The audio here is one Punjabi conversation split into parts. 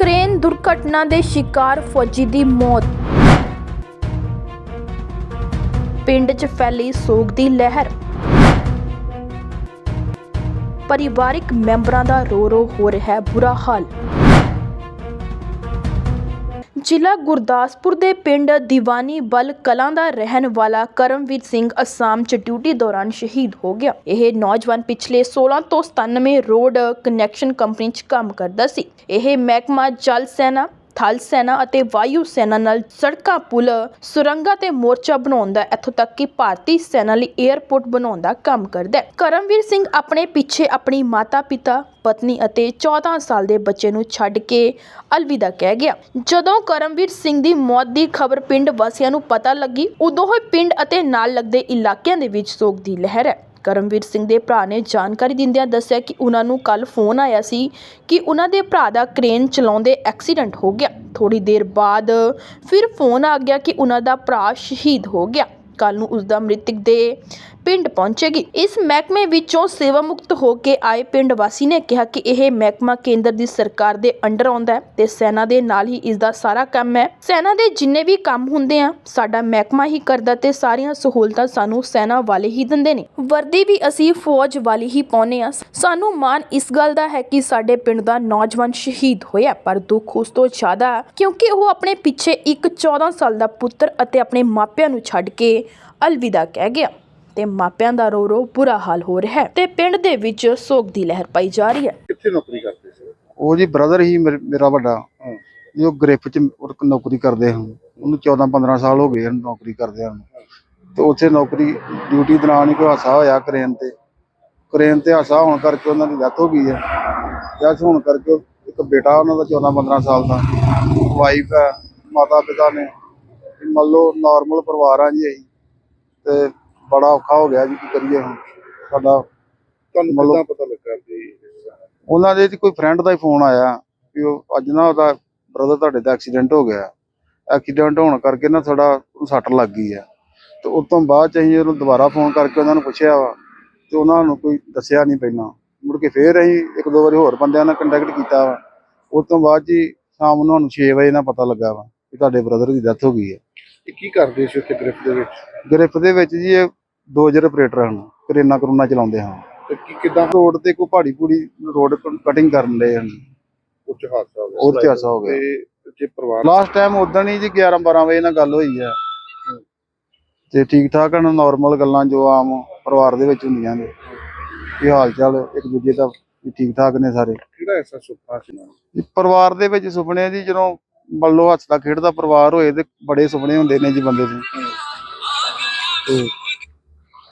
ਕ੍ਰੇਨ ਦੁਰਘਟਨਾ ਦੇ ਸ਼ਿਕਾਰ ਫੌਜੀ ਦੀ ਮੌਤ। ਪਿੰਡ 'ਚ ਫੈਲੀ ਸੋਗ ਦੀ ਲਹਿਰ। ਪਰਿਵਾਰਿਕ ਮੈਂਬਰਾਂ ਦਾ ਰੋ ਰੋ ਹੋ ਰਿਹਾ ਬੁਰਾ ਹਾਲ। ਜ਼ਿਲ੍ਹਾ ਗੁਰਦਾਸਪੁਰ ਦੇ ਪਿੰਡ ਦੀਵਾਨੀ ਬਲ ਕਲਾਂ ਦਾ ਰਹਿਣ ਵਾਲਾ ਕਰਮਵੀਰ ਸਿੰਘ ਅਸਾਮ 'ਚ ਡਿਊਟੀ ਦੌਰਾਨ ਸ਼ਹੀਦ ਹੋ ਗਿਆ। ਇਹ ਨੌਜਵਾਨ ਪਿਛਲੇ 16 ਤੋਂ 97 ਰੋਡ ਕਨੈਕਸ਼ਨ ਕੰਪਨੀ 'ਚ ਕੰਮ ਕਰਦਾ ਸੀ। ਇਹ ਮਹਿਕਮਾ ਜਲ ਸੈਨਾ ਥਲ ਸੈਨਾ ਅਤੇ ਵਾਯੂ ਸੈਨਾ ਨਾਲ ਸੜਕਾਂ, ਪੁਲ, ਸੁਰੰਗਾਂ ਤੇ ਮੋਰਚਾ ਬਣਾਉਣ ਦਾ ਇੱਥੋਂ ਤੱਕ ਕਿ ਭਾਰਤੀ ਸੈਨਾ ਲਈ 에ਅਰਪੋਰਟ ਬਣਾਉਣ ਦਾ ਕੰਮ ਕਰਦਾ ਕਰਮਵੀਰ ਸਿੰਘ ਆਪਣੇ ਪਿੱਛੇ ਆਪਣੀ ਮਾਤਾ-ਪਿਤਾ, ਪਤਨੀ ਅਤੇ 14 ਸਾਲ ਦੇ ਬੱਚੇ ਨੂੰ ਛੱਡ ਕੇ ਅਲਵਿਦਾ ਕਹਿ ਗਿਆ। ਜਦੋਂ ਕਰਮਵੀਰ ਸਿੰਘ ਦੀ ਮੌਤ ਦੀ ਖਬਰ ਪਿੰਡ ਵਾਸੀਆਂ ਨੂੰ ਪਤਾ ਲੱਗੀ, ਉਦੋਂ ਹੀ ਪਿੰਡ ਅਤੇ ਨਾਲ ਲੱਗਦੇ ਇਲਾਕਿਆਂ ਦੇ ਵਿੱਚ ਸੋਗ ਦੀ ਲਹਿਰ ਹੈ। ਕਰਮਵੀਰ ਸਿੰਘ ਦੇ ਭਰਾ ਨੇ ਜਾਣਕਾਰੀ ਦਿੰਦਿਆਂ ਦੱਸਿਆ ਕਿ ਉਹਨਾਂ ਨੂੰ ਕੱਲ ਫੋਨ ਆਇਆ ਸੀ ਕਿ ਉਹਨਾਂ ਦੇ ਭਰਾ ਦਾ ਕ੍ਰੇਨ ਚਲਾਉਂਦੇ ਐਕਸੀਡੈਂਟ ਹੋ ਗਿਆ। ਥੋੜੀ ਦੇਰ ਬਾਅਦ ਫਿਰ ਫੋਨ ਆ ਗਿਆ ਕਿ ਉਹਨਾਂ ਦਾ ਭਰਾ ਸ਼ਹੀਦ ਹੋ ਗਿਆ। ਕੱਲ ਨੂੰ ਉਸ ਦਾ ਮ੍ਰਿਤਕ ਦੇ ਪਿੰਡ ਪਹੁੰਚੇਗੀ। ਇਸ ਮਹਿਕਮੇ ਵਿੱਚੋਂ ਸੇਵਾ ਮੁਕਤ ਹੋ ਕੇ ਆਏ ਪਿੰਡ ਵਾਸੀ ਨੇ ਕਿਹਾ ਕਿ ਇਹ ਮਹਿਕਮਾ ਕੇਂਦਰ ਦੀ ਸਰਕਾਰ ਦੇ ਅੰਡਰ ਆਉਂਦਾ ਹੈ ਤੇ ਸੈਨਾ ਦੇ ਨਾਲ ਹੀ ਇਸ ਦਾ ਸਾਰਾ ਕੰਮ ਹੈ। ਸੈਨਾ ਦੇ ਜਿੰਨੇ ਵੀ ਕੰਮ ਹੁੰਦੇ ਆ, ਸਾਡਾ ਮਹਿਕਮਾ ਹੀ ਕਰਦਾ ਤੇ ਸਾਰੀਆਂ ਸਹੂਲਤਾਂ ਸਾਨੂੰ ਸੈਨਾ ਵਾਲੇ ਹੀ ਦਿੰਦੇ ਨੇ। ਵਰਦੀ ਵੀ ਅਸੀਂ ਫੌਜ ਵਾਲੀ ਹੀ ਪਾਉਨੇ ਆ। ਸਾਨੂੰ ਮਾਣ ਇਸ ਗੱਲ ਦਾ ਹੈ ਕਿ ਸਾਡੇ ਪਿੰਡ ਦਾ ਨੌਜਵਾਨ ਸ਼ਹੀਦ ਹੋਇਆ, ਪਰ ਦੁੱਖ ਉਸ ਤੋਂ ਜ਼ਿਆਦਾ ਹੈ ਕਿਉਂਕਿ ਉਹ ਆਪਣੇ ਪਿੱਛੇ ਇੱਕ 14 ਸਾਲ ਦਾ ਪੁੱਤਰ ਅਤੇ ਆਪਣੇ ਮਾਪਿਆਂ ਨੂੰ ਛੱਡ ਕੇ ਅਲਵਿਦਾ ਕਹਿ ਗਿਆ। ਤੇ ਮਾਪਿਆਂ ਦਾ ਰੋ ਰੋ ਬੁਰਾ ਹਾਲ ਹੋ ਰਿਹਾ ਹੈ ਤੇ ਪਿੰਡ ਦੇ ਵਿੱਚ ਸੋਗ ਦੀ ਲਹਿਰ ਪਾਈ ਜਾ ਰਹੀ ਹੈ। ਕਿੱਥੇ ਨੌਕਰੀ ਕਰਦੇ ਸੀ? ਉਹ ਜੀ ਬ੍ਰਦਰ ਹੀ ਮੇਰੇ- ਮੇਰਾ ਵੱਡਾ। ਹਾਂ। ਜੋ ਗ੍ਰਿਫ ਚ ਉਹ ਨੌਕਰੀ ਕਰਦੇ ਹਨ। ਉਹਨੂੰ 14 15 ਸਾਲ ਹੋ ਗਏ ਹਨ ਨੌਕਰੀ ਕਰਦੇ ਹਨ। ਤੇ ਉੱਥੇ ਨੌਕਰੀ ਡਿਊਟੀ ਦੌਰਾਨ ਹੀ ਕੋਈ ਹਾਸਾ ਹੋਇਆ ਕ੍ਰੇਨ ਤੇ। ਕ੍ਰੇਨ ਤੇ ਹਾਸਾ ਹੋਣ ਕਰਕੇ ਉਹਨਾਂ ਦੀ ਡੈਥ ਹੋ ਗਈ ਹੈ। ਡੈਥ ਹੋਣ ਕਰਕੇ ਇੱਕ ਬੇਟਾ ਉਹਨਾਂ ਦਾ 14 15 ਸਾਲ ਦਾ। ਵਾਈਫ ਹੈ ਮਾਤਾ ਪਿਤਾ ਨੇ। ਮੰਨ ਲਓ ਨਾਰਮਲ ਪਰਿਵਾਰ ਆ ਜੀ ਅਸੀਂ। ਤੇ ਬੜਾ ਔਖਾ ਹੋ ਗਿਆ ਜੀ ਕੀ ਕਰੀਏ ਹੁਣ? ਸਾਡਾ ਤੁਹਾਨੂੰ ਕਿੱਦਾਂ ਪਤਾ ਲੱਗਾ ਕਿ ਉਹਨਾਂ ਦੇ ਕੋਈ ਫਰੈਂਡ ਦਾ ਹੀ ਫੋਨ ਆਇਆ ਕਿ ਉਹ ਅੱਜ ਨਾ ਉਹਦਾ ਬ੍ਰਦਰ ਤੁਹਾਡੇ ਦਾ ਐਕਸੀਡੈਂਟ ਹੋ ਗਿਆ। ਐਕਸੀਡੈਂਟ ਹੋਣ ਕਰਕੇ ਨਾ ਥੋੜਾ ਸੱਟ ਲੱਗ ਗਈ ਆ। ਤੇ ਉਸ ਤੋਂ ਬਾਅਦ ਅਸੀਂ ਉਹਨੂੰ ਦੁਬਾਰਾ ਫੋਨ ਕਰਕੇ ਉਹਨਾਂ ਨੂੰ ਪੁੱਛਿਆ ਵਾ ਤੇ ਉਹਨਾਂ ਨੂੰ ਕੋਈ ਦੱਸਿਆ ਨਹੀਂ ਪਹਿਲਾਂ। ਮੁੜ ਕੇ ਫੇਰ ਅਸੀਂ ਇੱਕ ਦੋ ਵਾਰੀ ਹੋਰ ਬੰਦਿਆਂ ਨਾਲ ਕੰਟੈਕਟ ਕੀਤਾ ਵਾ। ਉਸ ਤੋਂ ਬਾਅਦ ਜੀ ਸ਼ਾਮ ਨੂੰ ਸਾਨੂੰ 6 ਵਜੇ ਨਾਲ ਪਤਾ ਲੱਗਾ ਵਾ ਕਿ ਤੁਹਾਡੇ ਬ੍ਰਦਰ ਦੀ ਡੈਥ ਹੋ ਗਈ ਹੈ ਇਹ ਕੀ ਕਰਦੇ ਸੀ ਉੱਥੇ ਗ੍ਰਿਫ ਦੇ ਵਿੱਚ? ਗ੍ਰਿਫ ਦੇ ਵਿੱਚ ਜੀ ਇਹ ਡੋਜਰ ਆਪਰੇਟਰ ਹਨ ਕਰੇਨਾ ਕਰੂਨਾ ਚਲਾਉਂਦੇ ਹਨ। ਤੇ ਕੀ ਕਿੱਦਾਂ ਰੋਡ ਤੇ ਕੋਈ ਪਹਾੜੀ ਪੂੜੀ ਰੋਡ ਕਟਿੰਗ ਕਰਨ ਦੇ ਹਨ। ਉੱਚ ਹਾਦਸਾ ਹੋ ਗਿਆ। ਉਹ 'ਚ ਹਾਦਸਾ ਹੋ ਗਿਆ। ਤੇ ਜੇ ਪਰਿਵਾਰ ਲਾਸਟ ਟਾਈਮ ਉਦੋਂ ਹੀ ਜੀ 11 12 ਵਜੇ ਨਾਲ ਗੱਲ ਹੋਈ ਆ ਤੇ ਠੀਕ ਠਾਕ ਹਨ ਨਾਰਮਲ ਗੱਲਾਂ ਜੋ ਆਮ ਪਰਿਵਾਰ ਦੇ ਵਿੱਚ ਹੁੰਦੀਆਂ ਨੇ। ਕੀ ਹਾਲ ਚਾਲ ਇੱਕ ਦੂਜੇ ਦਾ ਠੀਕ ਠਾਕ ਨੇ ਸਾਰੇ। ਕਿਹੜਾ ਐਸਾ ਸੁਪਨਾ ਸੀ? ਪਰਿਵਾਰ ਦੇ ਵਿੱਚ ਸੁਪਨੇ ਜੀ ਜਦੋਂ ਮੰਨ ਲਓ ਹੱਸਦਾ ਖੇਡਦਾ ਪਰਿਵਾਰ ਹੋਏ ਤੇ ਬੜੇ ਸੁਪਨੇ ਹੁੰਦੇ ਨੇ ਜੀ ਬੰਦੇ ਦੇ। ਤੇ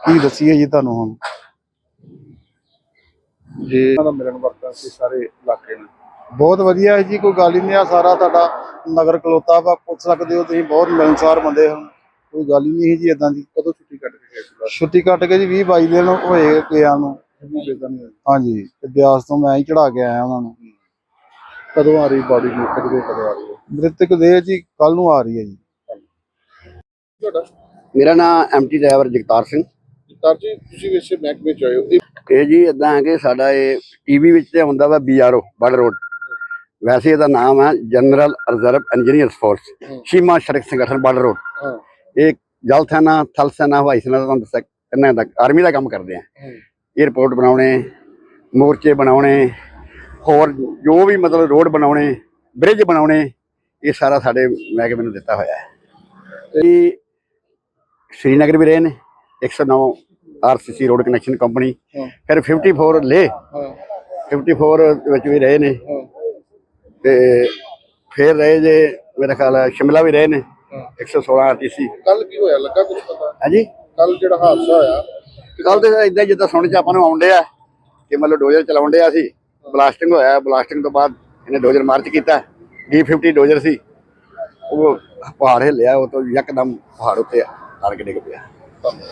ਕੀ ਦੱਸੀਏ ਜੀ ਤੁਹਾਨੂੰ ਹੁਣ? ਜੇ। ਦਾ ਮਿਲਣ ਵਰਤਨ ਸੀ ਸਾਰੇ ਇਲਾਕੇ ਨੂੰ ਬਹੁਤ ਵਧੀਆ ਹੈ ਜੀ ਕੋਈ ਗੱਲ ਹੀ ਨਹੀਂ ਆ ਸਾਰਾ ਤੁਹਾਡਾ ਨਗਰ ਕਲੋਤਾ ਵਾ ਪੁੱਛ ਸਕਦੇ ਹੋ ਤੁਸੀਂ ਬਹੁਤ ਮਿਲਨਸਾਰ ਬੰਦੇ ਹਨ ਕੋਈ ਗੱਲ ਹੀ ਨਹੀਂ ਹੈ ਜੀ ਇਦਾਂ ਦੀ। ਕਦੋਂ ਛੁੱਟੀ ਕੱਟ ਕੇ ਗਏ ਸੀ ਛੁੱਟੀ ਕੱਟ ਕੇ ਜੀ 20 22 ਦਿਨ ਹੋਏ ਗਿਆ ਨੂੰ। ਹਾਂਜੀ ਤੇ ਬਿਆਸ ਤੋਂ ਮੈਂ ਹੀ ਚੜਾ ਕੇ ਆਇਆ ਉਹਨਾਂ ਨੂੰ। ਕਦੋਂ ਆ ਰਹੀ ਬਾਡੀ ਨੂੰ ਕਦੋਂ ਕਦੋਂ ਆ ਰਹੀ ਹੈ? ਮ੍ਰਿਤਕ ਦੇਹ ਜੀ ਕੱਲ ਨੂੰ ਆ ਰਹੀ ਹੈ ਜੀ। ਮੇਰਾ ਨਾਮ ਐਮਟੀ ਡਰਾਈਵਰ ਜਗਤਾਰ ਸਿੰਘ। ਜੀ ਤੁਸੀਂ ਵੈਸੇ ਮਹਿਕਮੇ ਚ ਆਏ ਹੋ। ਇਹ ਜੀ ਇਦਾਂ ਹੈ ਕਿ ਸਾਡਾ ਇਹ ਟੀਵੀ ਵਿੱਚ ਤੇ ਹੁੰਦਾ ਵਾ ਬੀਆਰਓ ਬੜ ਰੋਡ ਵੈਸੇ ਇਹਦਾ ਨਾਮ ਹੈ ਜਨਰਲ ਰਿਜ਼ਰਵ ਇੰਜੀਨੀਅਰਸ ਫੋਰਸ। ਸੀਮਾ ਸੜਕ ਸੰਗਠਨ ਬੜ ਰੋਡ ਇਹ ਜਲ ਸੈਨਾ ਥਲ ਸੈਨਾ ਹਵਾਈ ਸੈਨਾ ਦਾ ਤੁਹਾਨੂੰ ਦੱਸਿਆ ਇਹਨਾਂ ਦਾ ਆਰਮੀ ਦਾ ਕੰਮ ਕਰਦੇ ਆ। 에ਅਰਪੋਰਟ ਬਣਾਉਣੇ ਮੋਰਚੇ ਬਣਾਉਣੇ ਹੋਰ ਜੋ ਵੀ ਮਤਲਬ ਰੋਡ ਬਣਾਉਣੇ ਬ੍ਰਿਜ ਬਣਾਉਣੇ ਇਹ ਸਾਰਾ ਸਾਡੇ ਮਹਿਕਮੇ ਨੂੰ ਦਿੱਤਾ ਹੋਇਆ ਹੈ। ਸ਼੍ਰੀਨਗਰ ਵੀ ਰਹੇ ਨੇ 109 ਆਰਸੀਸੀ ਰੋਡ ਕਨੈਕਸ਼ਨ ਕੰਪਨੀ ਫਿਰ 54 ਲੇ। ਹਾਂ। 54 ਦੇ ਵਿੱਚ ਵੀ ਰਹੇ ਨੇ। ਤੇ ਫਿਰ ਰਹੇ ਜੇ ਮੇਰਾ ਖਿਆਲ ਹੈ ਸ਼ਿਮਲਾ ਵੀ ਰਹੇ ਨੇ। ਹਾਂ। 116 ਆਰਟੀਸੀ। ਕੱਲ ਕੀ ਹੋਇਆ? ਲੱਗਾ ਕੁਝ ਪਤਾ? ਹਾਂਜੀ? ਕੱਲ ਜਿਹੜਾ ਹਾਦਸਾ ਹੋਇਆ ਕੱਲ ਤੇ ਇਦਾਂ ਜਿੱਦਾਂ ਸੁਣ ਚ ਆਪਾਂ ਨੂੰ ਆਉਂਦੇ ਆ ਕਿ ਮਤਲਬ ਡੋਜ਼ਰ ਚਲਾਉਂਦੇ ਆ ਸੀ। ਬਲਾਸਟਿੰਗ ਹੋਇਆ ਬਲਾਸਟਿੰਗ ਤੋਂ ਬਾਅਦ ਇਹਨੇ ਡੋਜ਼ਰ ਮਾਰਚ ਕੀਤਾ। ਡੀ50 ਡੋਜ਼ਰ ਸੀ। ਉਹ ਪਹਾੜ ਹਿੱਲਿਆ ਉਹ ਤੋਂ ਯਕਦਮ ਪਹਾੜ ਉੱਤੇ ਆ ਕੇ ਡਿੱਗ ਪਿਆ।